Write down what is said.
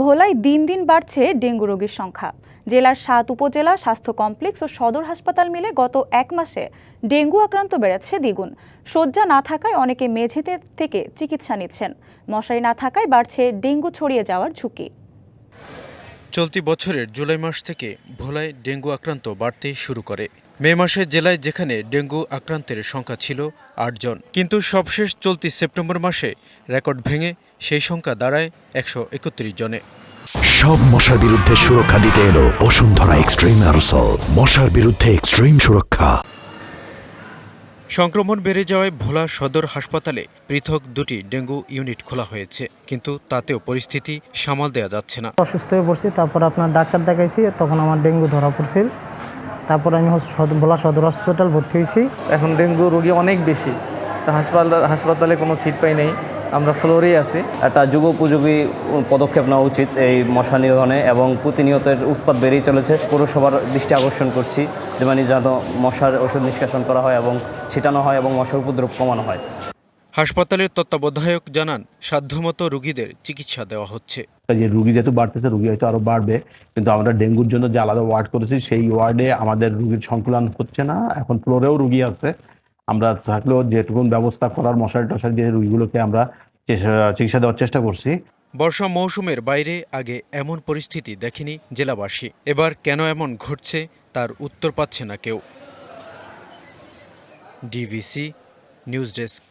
ভোলায় দিন দিন বাড়ছে ডেঙ্গু রোগীর সংখ্যা। জেলার সাত উপজেলা স্বাস্থ্য কমপ্লেক্স ও সদর হাসপাতাল মিলে গত এক মাসে ডেঙ্গু আক্রান্ত বেড়েছে দ্বিগুণ। শয্যা না থাকায় অনেকে মেঝেতে থেকে চিকিৎসা নিচ্ছেন। মশারি না থাকায় বাড়ছে ডেঙ্গু ছড়িয়ে যাওয়ার ঝুঁকি। চলতি বছরের জুলাই মাস থেকে ভোলায় ডেঙ্গু আক্রান্ত বাড়তে শুরু করে। মে মাসে জেলায় যেখানে ডেঙ্গু আক্রান্তের সংখ্যা ছিল আটজন কিন্তু সবশেষ চলতি সেপ্টেম্বর মাসে রেকর্ড ভেঙে সেই সংখ্যা দাঁড়ায় একশো একত্রিশ জনে। সব মশার বিরুদ্ধে সুরক্ষা দিতে এলো বসুন্ধরা এক্সট্রিম অ্যারোসল। মশার বিরুদ্ধে এক্সট্রিম সুরক্ষা। সংক্রমণ বেড়ে যাওয়ায় ভোলা সদর হাসপাতালে পৃথক দুটি ডেঙ্গু ইউনিট খোলা হয়েছে কিন্তু তাতেও পরিস্থিতি সামাল দেওয়া যাচ্ছে না। অসুস্থ হয়ে পড়ছি তারপর আপনার ডাক্তার দেখাইছি তখন আমার ডেঙ্গু ধরা পড়ছিল। তারপর আমি ভোলা সদর হসপিটাল ভর্তি হয়েছি। এখন ডেঙ্গু রোগী অনেক বেশি। তো হাসপাতাল হাসপাতালে কোনো সিট পাই নেই। আমরা ফ্লোরেই আছি। একটা যুগোপযোগী পদক্ষেপ নেওয়া উচিত এই মশা নিধনে এবং প্রতিনিয়তের উৎপাদ বেড়েই চলেছে। পৌরসভার দৃষ্টি আকর্ষণ করছি যে মানে যেন মশার ওষুধ নিষ্কাশন করা হয় এবং ছিটানো হয় এবং মশার উপদ্রব কমানো হয়। হাসপাতালের তত্ত্বাবধায়ক জানান সাধ্যমতো রোগীদের চিকিৎসা দেওয়া হচ্ছে। যে রুগী যেহেতু বাড়তেছে রুগী হয়তো আরও বাড়বে কিন্তু আমরা ডেঙ্গুর জন্য যে আলাদা ওয়ার্ড করেছি সেই ওয়ার্ডে আমাদের রুগীর সংকুলন হচ্ছে না। এখন ফ্লোরেও রুগী আছে। আমরা থাকলেও যেটুকুন ব্যবস্থা করার মশারি টশারি দিয়ে রুগীগুলোকে আমরা চিকিৎসা দেওয়ার চেষ্টা করছি। বর্ষা মৌসুমের বাইরে আগে এমন পরিস্থিতি দেখেনি জেলাবাসী। এবার কেন এমন ঘটছে তার উত্তর পাচ্ছে না কেউ। DBC news desk.